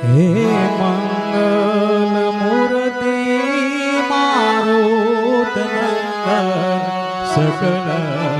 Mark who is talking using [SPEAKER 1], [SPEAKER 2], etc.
[SPEAKER 1] હે મંગલ મૂર્તિ મારુત નંદન સકલ